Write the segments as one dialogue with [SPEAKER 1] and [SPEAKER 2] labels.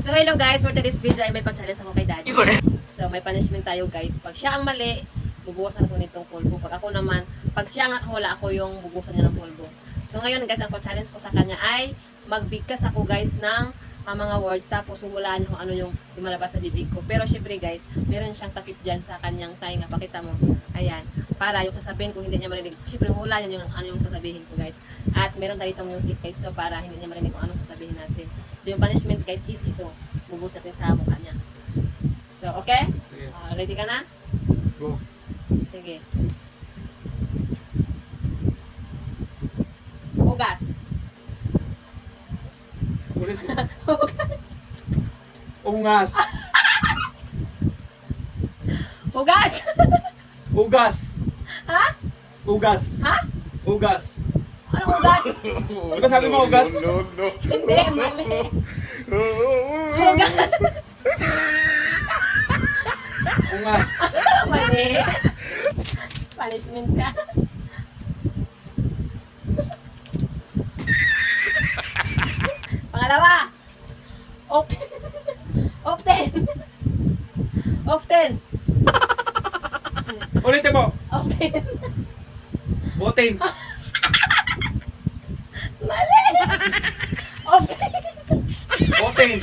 [SPEAKER 1] So hello guys, for today's video ay may pag-challenge ako kay daddy. So may punishment tayo guys. Pag siya ang mali, bubukasan ko nitong pulbo. Pag ako naman, pag siya nga wala ako yung bubukasan niya ng pulbo. So ngayon guys, ang challenge ko sa kanya ay magbigkas ako guys ng ah, mga words tapos hulaan kung ano yung lumalabas sa bibig ko. Pero syempre guys, meron siyang takip dyan sa kanyang tainga. Pakita mo. Ayan. Para yung sasabihin ko hindi niya marinig. Syempre hulaan niya yung ano yung sasabihin ko guys. At meron tayo itong music guys to para hindi niya marinig kung ano sasabihin natin. Yung punishment guys is ito. Bubus natin sa mukha niya. So, okay? Ah, ready ka na?
[SPEAKER 2] Go.
[SPEAKER 1] Sige. Hugas.
[SPEAKER 2] Ulit.
[SPEAKER 1] Hugas.
[SPEAKER 2] Ungas.
[SPEAKER 1] Hugas.
[SPEAKER 2] Ugas.
[SPEAKER 1] ha?
[SPEAKER 2] Ugas.
[SPEAKER 1] Ha?
[SPEAKER 2] Ugas.
[SPEAKER 1] Ano?
[SPEAKER 2] Di ba sabi mo ugas?
[SPEAKER 1] Hindi, mali. Hugas.
[SPEAKER 2] Ungas.
[SPEAKER 1] mali. Punishment ka. Pangalawa. Open. Off 10.
[SPEAKER 2] Ulitin mo.
[SPEAKER 1] Off
[SPEAKER 2] 10. Butin.
[SPEAKER 1] Mali. Off
[SPEAKER 2] 10. Butin.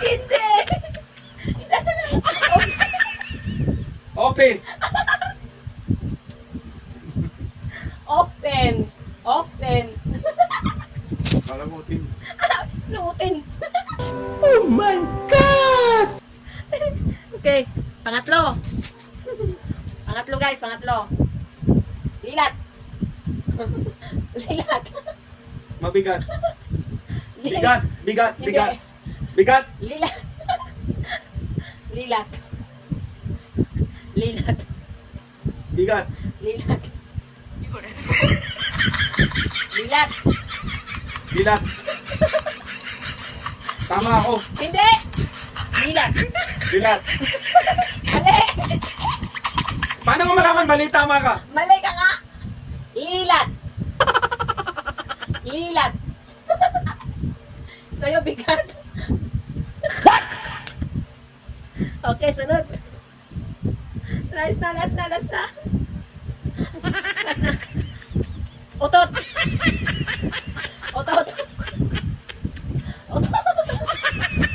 [SPEAKER 1] Hindi. Isa na lang. Off 10.
[SPEAKER 2] Office.
[SPEAKER 1] Off 10. Off 10.
[SPEAKER 2] Kala mo, Tim.
[SPEAKER 1] Lutin.
[SPEAKER 2] oh my God!
[SPEAKER 1] Okay. Pangatlo. Pangatlo guys, pangatlo. Lilat. Lilat.
[SPEAKER 2] Mabigat. Bigat. Bigat.
[SPEAKER 1] Hindi.
[SPEAKER 2] Bigat. Bigat.
[SPEAKER 1] Lilat. Lilat. Lilat.
[SPEAKER 2] Bigat.
[SPEAKER 1] Lilat. Lilat.
[SPEAKER 2] Bilat. Tama ako.
[SPEAKER 1] Hindi. Lilat.
[SPEAKER 2] Bilat.
[SPEAKER 1] Mali.
[SPEAKER 2] Paano mo malaman mali? Tama ka.
[SPEAKER 1] Mali ka nga. Lilat. Lilat. Sa'yo bigat. okay, sunod. Last na, last na, last na. Last na. Utot. Utot. Utot.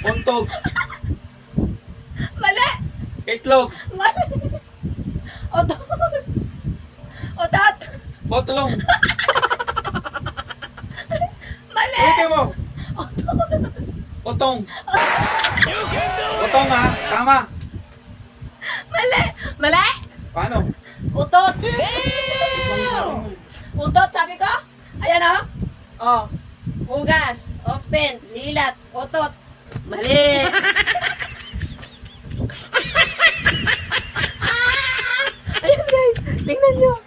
[SPEAKER 2] Untog. Itlog.
[SPEAKER 1] Mali. Utot. Utot.
[SPEAKER 2] Botlong.
[SPEAKER 1] Mali.
[SPEAKER 2] Ulitin mo. Utong. Utong ha. Tama.
[SPEAKER 1] Mali. Mali.
[SPEAKER 2] Paano?
[SPEAKER 1] Utot. Utot, sabi ko? Ayan o. Oh. Hugas. Often. Lilat. Utot. Mali. 那就